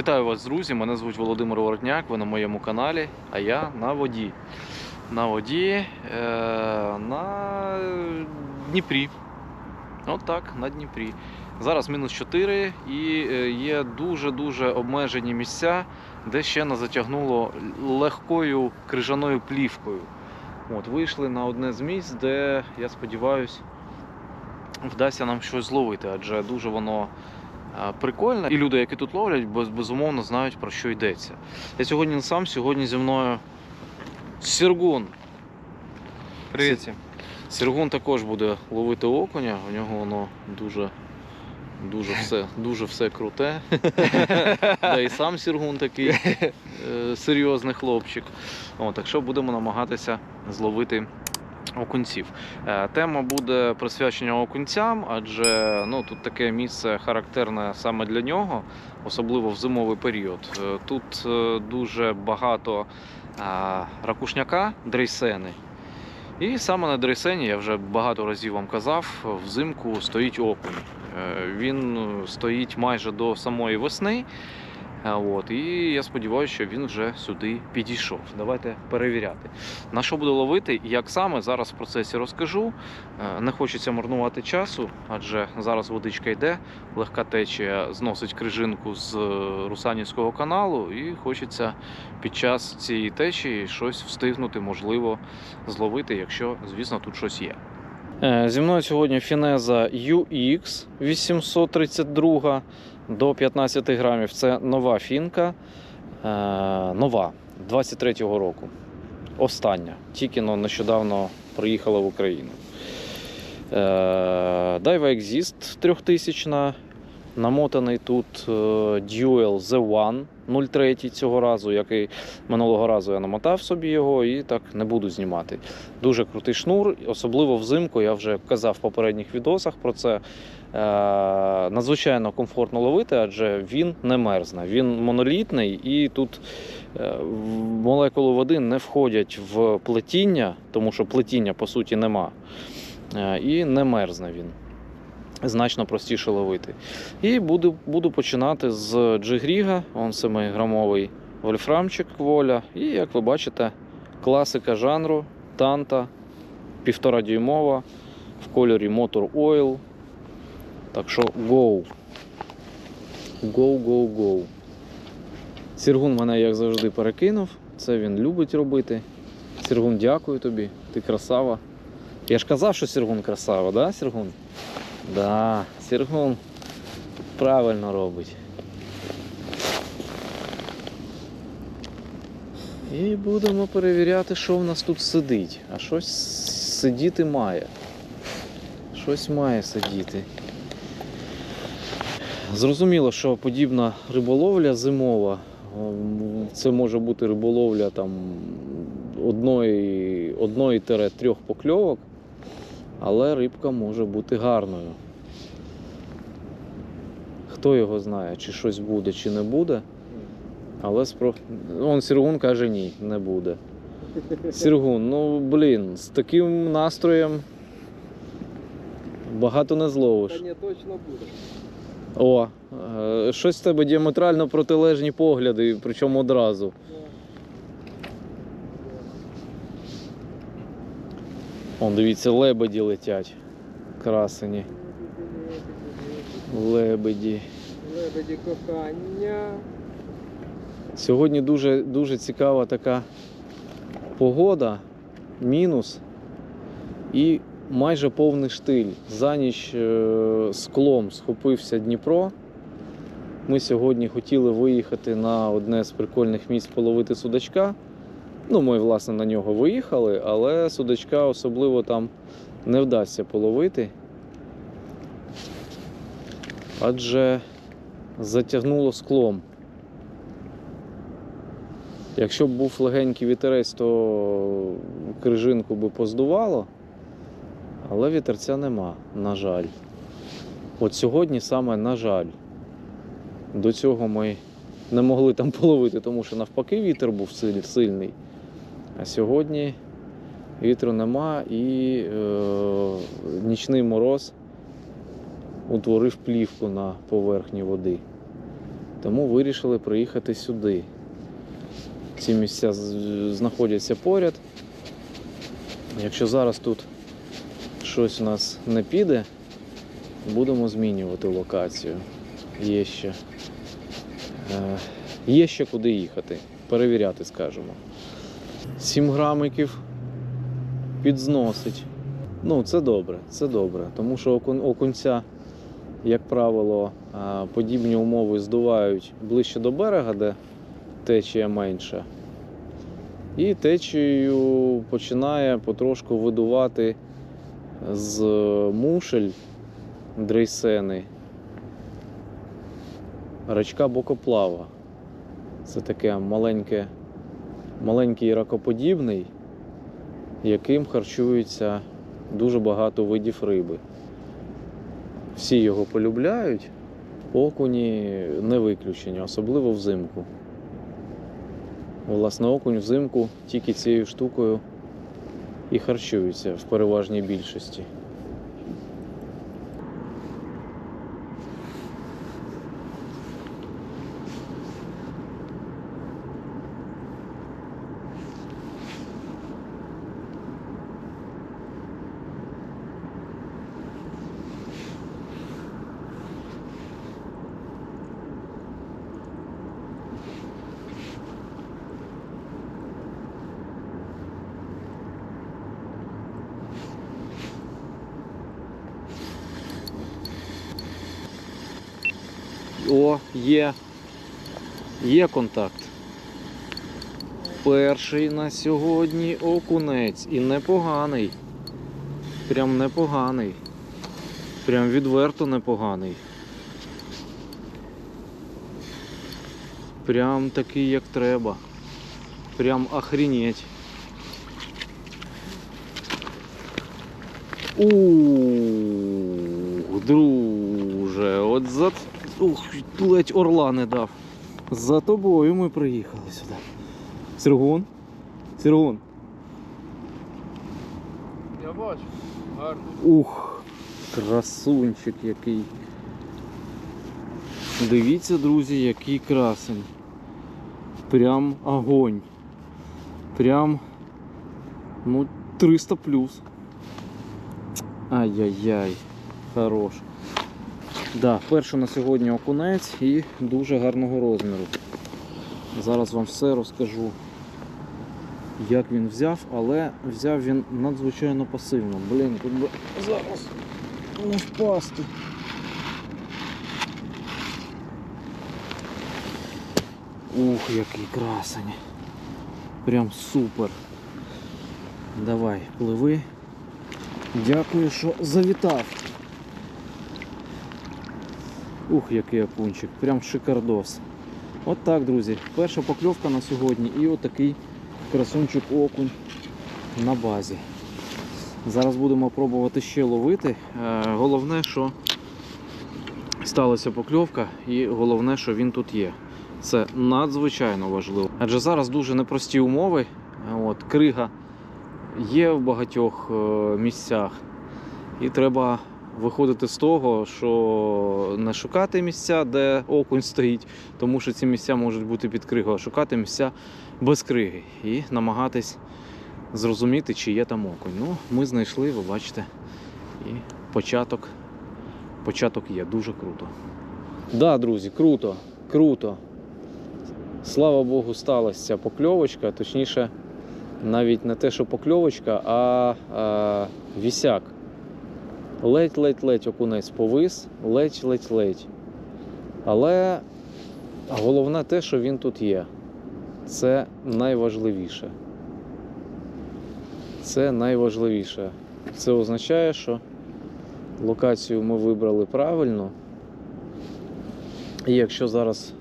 Вітаю вас, друзі! Мене звуть Володимир Воротняк, ви на моєму каналі, а я на воді. На воді е, на Дніпрі. От так, на Дніпрі. Зараз мінус 4 і е, є дуже-дуже обмежені місця, де ще не затягнуло легкою крижаною плівкою. От, вийшли на одне з місць, де, я сподіваюся, вдасться нам щось зловити, адже дуже воно а. І люди, які тут ловлять, без, безумовно знають про що йдеться. Я сьогодні не сам, сьогодні зі мною Сіргун. Привіт всім. Сіргун також буде ловити окуня, у нього воно дуже. Дуже все, дуже все круте. Да і сам Сіргун такий е, серйозний хлопчик. О, так що будемо намагатися зловити окунців. Е, Тема буде присвячена окунцям, адже ну, тут таке місце характерне саме для нього, особливо в зимовий період. Е, Тут е, дуже багато ракушняка, дрейсени. І саме на дрейсені, я вже багато разів вам казав, взимку стоїть окунь. Він стоїть майже до самої весни. От, і я сподіваюся, що він вже сюди підійшов. Давайте перевіряти. На що буду ловити і як саме зараз в процесі розкажу. Е, Не хочеться марнувати часу, адже зараз водичка йде, легка течія зносить крижинку з е, Русанівського каналу, і хочеться під час цієї течії щось встигнути, можливо, зловити, якщо, звісно, тут щось є. Е, Зі мною сьогодні фінеза UX 832 до 15 грамів. Це нова фінка. Е, Нова 23-го року. Остання. Тільки но нещодавно приїхала в Україну. Дайва Daiwa Exist 3000. Намотаний тут е, Duel The One 03 цього разу, який минулого разу я намотав собі його і так не буду знімати. Дуже крутий шнур, особливо взимку. Я вже казав в попередніх відосах про це. Е, надзвичайно комфортно ловити, адже він не мерзне. Він монолітний і тут е, молекули води не входять в плетіння, тому що плетіння по суті нема. І не мерзне він. Значно простіше ловити. І буду, буду починати з джигріга, он 7-грамовий вольфрамчик воля. І як ви бачите, класика жанру, танта, півтора дюймова в кольорі Motor Oil. Так що go. Go, go, go. Сіргун мене, як завжди, перекинув. Це він любить робити. Сіргун, дякую тобі. Ти красава. Я ж казав, що Сіргун красава, да, Сіргун? Да, Сіргун правильно робить. І будемо перевіряти, що в нас тут сидить. А щось сидіти має. Щось має сидіти. Зрозуміло, що подібна риболовля зимова. Це може бути риболовля там одної, одної покльовок, але рибка може бути гарною. Хто його знає, чи щось буде, чи не буде. Але спро... Он Сіргун каже ні, не буде. Сіргун, ну блін, з таким настроєм багато не зловиш. Та ні, точно буде. О, е, щось в тебе діаметрально протилежні погляди, причому одразу. Он, дивіться, лебеді летять. Красені. Лебеді. Лебеді кохання. Сьогодні дуже, дуже цікава така погода, мінус і майже повний штиль. За ніч е, склом схопився Дніпро. Ми сьогодні хотіли виїхати на одне з прикольних місць половити судачка. Ну, ми, власне, на нього виїхали, але судачка особливо там не вдасться половити. Адже затягнуло склом. Якщо б був легенький вітерець, то крижинку би поздувало, але вітерця нема, на жаль. От сьогодні саме на жаль. До цього ми не могли там половити, тому що навпаки вітер був сильний. А сьогодні вітру нема і е, нічний мороз утворив плівку на поверхні води. Тому вирішили приїхати сюди. Ці місця знаходяться поряд. Якщо зараз тут щось у нас не піде, будемо змінювати локацію. Є ще, е, є ще куди їхати, перевіряти, скажімо. 7 грамиків підзносить. Ну, це добре, це добре. Тому що окунця, як правило, подібні умови здувають ближче до берега, де течія менша. І течією починає потрошку видувати з мушель дрейсени рачка бокоплава. Це таке маленьке, маленький ракоподібний, яким харчується дуже багато видів риби. Всі його полюбляють, окуні не виключення, особливо взимку. Власне, окунь взимку тільки цією штукою і харчується в переважній більшості. О, є. Є контакт. Перший на сьогодні окунець. І непоганий. Прям непоганий. Прям відверто непоганий. Прям такий, як треба. Прям охренеть. Ух, друже, от за. Ух, ледь орла не дав. За тобою ми приїхали сюди. Сергун? Сергун. Я бачу. Гарно. Ух, красунчик який. Дивіться, друзі, який красень. Прям огонь. Прям ну 300 плюс. Ай-яй-яй, хорош. Да, перший на сьогодні окунець і дуже гарного розміру. Зараз вам все розкажу, як він взяв, але взяв він надзвичайно пасивно. Блін, тут би зараз не впасти. Ух, який красень. Прям супер. Давай, пливи. Дякую, що завітав. Ух, який окунчик, прям шикардос. От так, друзі. Перша покльовка на сьогодні і отакий красунчик окунь на базі. Зараз будемо пробувати ще ловити. Е, Головне, що сталася покльовка, і головне, що він тут є. Це надзвичайно важливо. Адже зараз дуже непрості умови. От, крига є в багатьох е, місцях, і треба виходити з того, що не шукати місця, де окунь стоїть, тому що ці місця можуть бути під кригою, а шукати місця без криги і намагатись зрозуміти, чи є там окунь. Ну, ми знайшли, ви бачите, і початок, початок є дуже круто. Так, да, друзі, круто, круто. Слава Богу, сталася ця покльовочка, точніше, навіть не те, що покльовочка, а, а вісяк. Ледь-ледь-ледь окунець повис, ледь-ледь-ледь. Але головне те, що він тут є. Це найважливіше. Це найважливіше. Це означає, що локацію ми вибрали правильно. І якщо зараз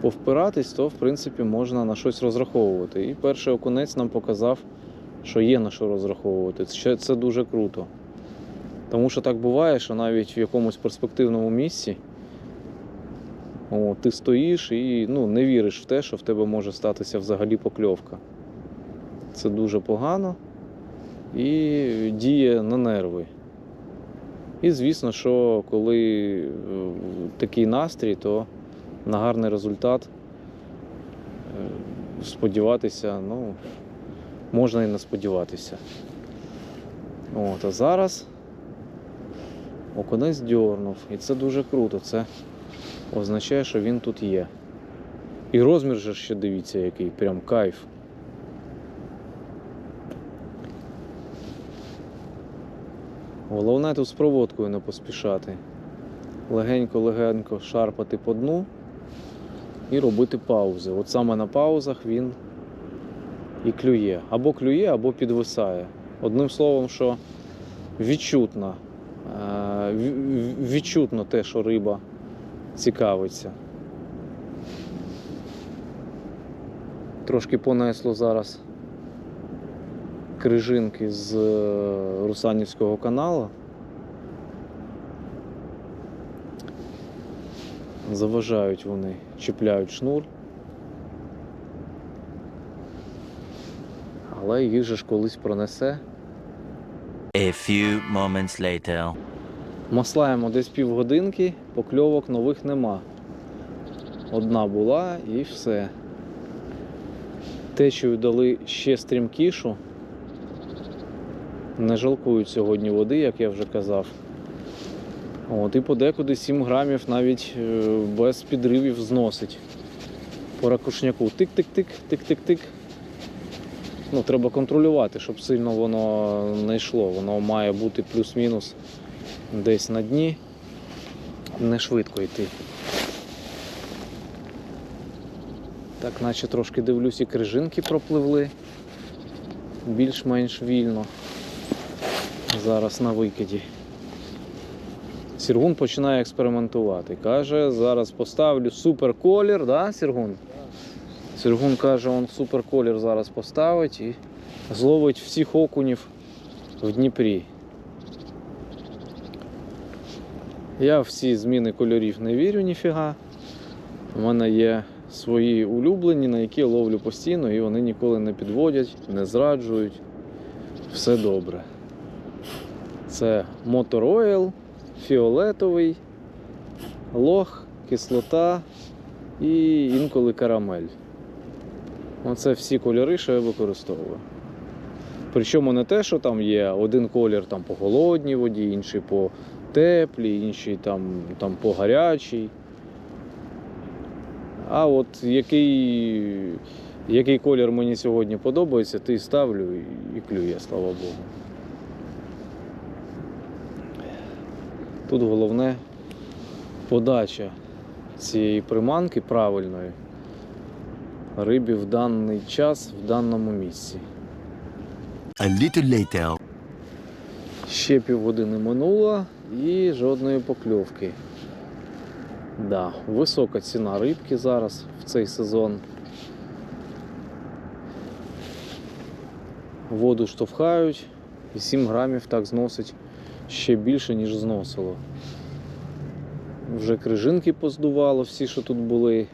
повпиратись, то в принципі можна на щось розраховувати. І перший окунець нам показав, що є на що розраховувати. Це, дуже круто. Тому що так буває, що навіть в якомусь перспективному місці о, ти стоїш і ну, не віриш в те, що в тебе може статися взагалі покльовка. Це дуже погано і діє на нерви. І звісно, що коли е, такий настрій, то на гарний результат е, сподіватися, ну, можна і не сподіватися. От, а зараз окунець дьорнув. І це дуже круто. Це означає, що він тут є. І розмір же ще дивіться, який, прям кайф. Головне тут з проводкою не поспішати. Легенько-легенько шарпати по дну і робити паузи. От саме на паузах він і клює. Або клює, або підвисає. Одним словом, що відчутно, е, відчутно те, що риба цікавиться. Трошки понесло зараз крижинки з е, Русанівського каналу. Заважають вони, чіпляють шнур. Але їх же ж колись пронесе. A few moments later. Маслаємо десь півгодинки, покльовок нових нема. Одна була і все. Течію дали ще стрімкішу. Не жалкують сьогодні води, як я вже казав. От, і подекуди 7 грамів навіть е, без підривів зносить. По ракушняку. Тик-тик-тик, тик-тик-тик. Ну, треба контролювати, щоб сильно воно не йшло. Воно має бути плюс-мінус десь на дні. Не швидко йти. Так, наче трошки дивлюсь, і крижинки пропливли. Більш-менш вільно. Зараз на викиді. Сіргун починає експериментувати. Каже, зараз поставлю суперколір, да, Сіргун? Сіргун каже, он суперколір зараз поставить і зловить всіх окунів в Дніпрі. Я в ці зміни кольорів не вірю ніфіга. У мене є свої улюблені, на які ловлю постійно, і вони ніколи не підводять, не зраджують. Все добре. Це Motor Oil, фіолетовий, лох, кислота і інколи карамель. Оце всі кольори, що я використовую. Причому не те, що там є один колір там по холодній воді, інший по теплій, інший там, там по гарячій. А от який, який колір мені сьогодні подобається, ти ставлю і, клює, слава Богу. Тут головне подача цієї приманки правильної рибі в даний час, в даному місці. A little later. Ще півгодини минуло і жодної покльовки. Да, висока ціна рибки зараз в цей сезон. Воду штовхають і 7 грамів так зносить ще більше, ніж зносило. Вже крижинки поздувало, всі, що тут були.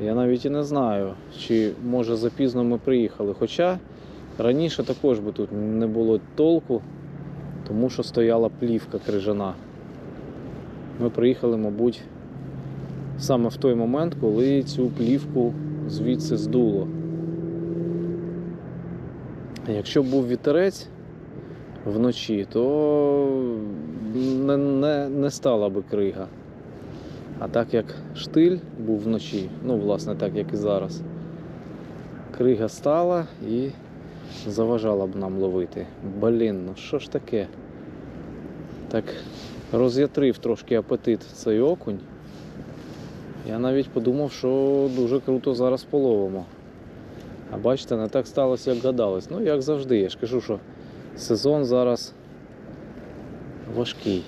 Я навіть і не знаю, чи може запізно ми приїхали. Хоча Раніше також би тут не було толку, тому що стояла плівка крижана. Ми приїхали, мабуть, саме в той момент, коли цю плівку звідси здуло. Якщо був вітерець вночі, то не, не, не стала би крига. А так як штиль був вночі, ну, власне, так як і зараз, крига стала і заважала б нам ловити. Блін, ну що ж таке? Так роз'ятрив трошки апетит цей окунь. Я навіть подумав, що дуже круто зараз половимо. А бачите, не так сталося, як гадалось. Ну, як завжди, я ж кажу, що сезон зараз важкий.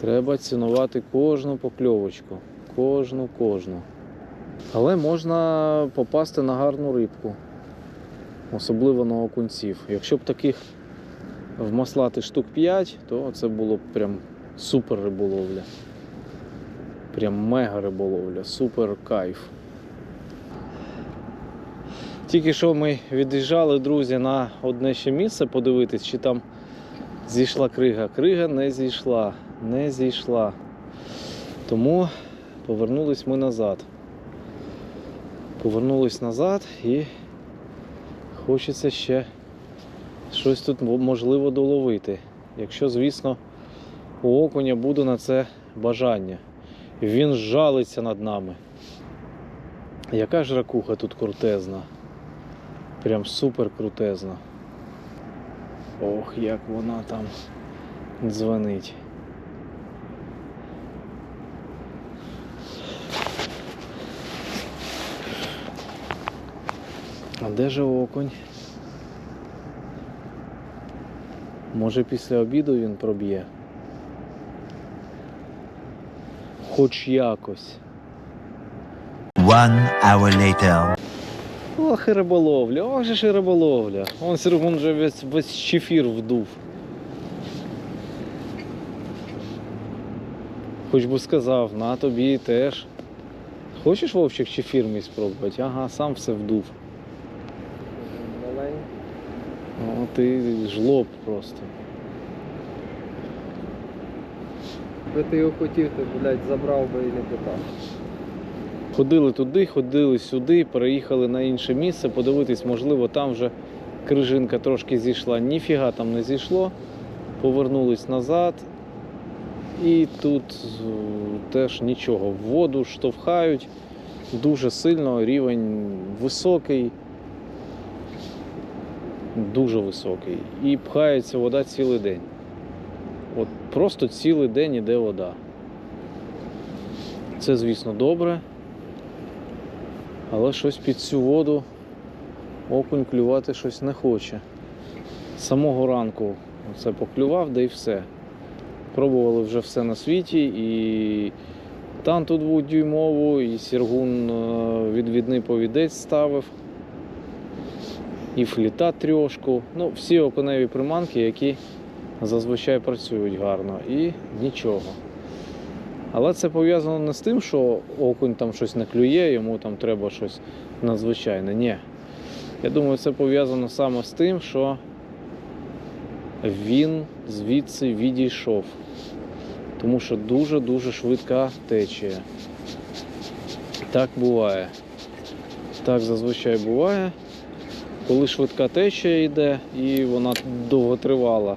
Треба цінувати кожну покльовочку. Кожну, кожну. Але можна попасти на гарну рибку, особливо на окунців. Якщо б таких вмаслати штук 5, то це було б прям супер риболовля. Прям мега риболовля, супер кайф. Тільки що ми від'їжджали, друзі, на одне ще місце подивитись, чи там Зійшла крига. Крига не зійшла. Не зійшла. Тому повернулись ми назад. Повернулись назад і хочеться ще щось тут можливо доловити. Якщо, звісно, у окуня буде на це бажання. Він жалиться над нами. Яка ж ракуха тут крутезна. Прям супер крутезна. Ох, як вона там дзвонить. А де же окунь? Може після обіду він проб'є. Хоч якось. One hour later. Ох, і риболовля, ох же ж і риболовля. Он Сергун вже весь, весь чефір вдув. Хоч би сказав, на тобі теж. Хочеш вовчик чефір мій спробувати? Ага, сам все вдув. Маленький. О, ти жлоб просто. Би ти його хотів, то, блядь, забрав би і не питав. Ходили туди, ходили сюди, переїхали на інше місце, подивитись, можливо, там вже крижинка трошки зійшла. Ніфіга там не зійшло. Повернулись назад. І тут е, теж нічого. В воду штовхають дуже сильно, рівень високий, дуже високий. І пхається вода цілий день. От просто цілий день іде вода. Це, звісно, добре. Але щось під цю воду окунь клювати щось не хоче. Самого ранку це поклював, да і все. Пробували вже все на світі, і танту дводюймову, і сіргун е, відвідний повідець ставив, і фліта трьошку. Ну, всі окуневі приманки, які зазвичай працюють гарно, і нічого. Але це пов'язано не з тим, що окунь там щось не клює, йому там треба щось надзвичайне. Ні. Я думаю, це пов'язано саме з тим, що він звідси відійшов. Тому що дуже-дуже швидка течія. Так буває. Так зазвичай буває. Коли швидка течія йде і вона довго тривала,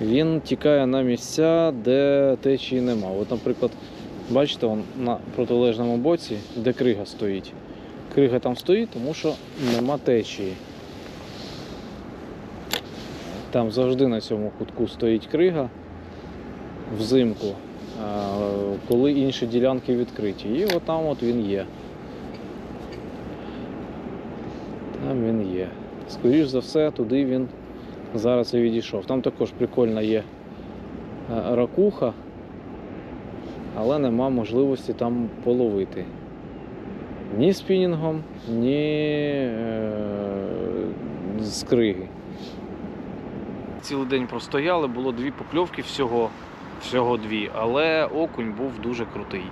він тікає на місця, де течії нема. От, наприклад, бачите, он на протилежному боці, де крига стоїть. Крига там стоїть, тому що нема течії. Там завжди на цьому кутку стоїть крига взимку, коли інші ділянки відкриті. І отам от він є. Там він є. Скоріш за все, туди він зараз і відійшов. Там також прикольна є е, ракуха, але нема можливості там половити. Ні спінінгом, ні е, з криги. Цілий день простояли, було дві покльовки всього, всього дві, але окунь був дуже крутий.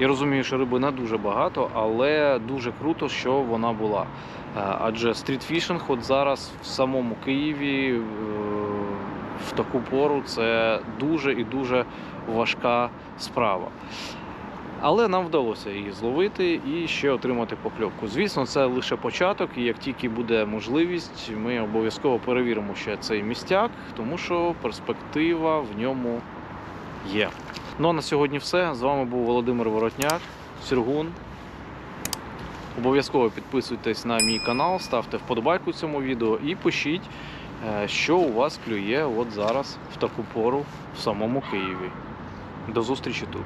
Я розумію, що риби не дуже багато, але дуже круто, що вона була. Е, Адже стрітфішинг от зараз в самому Києві е, в таку пору це дуже і дуже важка справа. Але нам вдалося її зловити і ще отримати покльовку. Звісно, це лише початок, і як тільки буде можливість, ми обов'язково перевіримо ще цей містяк, тому що перспектива в ньому є. Ну а на сьогодні все. З вами був Володимир Воротняк, Сіргун. Обов'язково підписуйтесь на мій канал, ставте вподобайку цьому відео і пишіть, е, що у вас клює от зараз в таку пору в самому Києві. До зустрічі тут.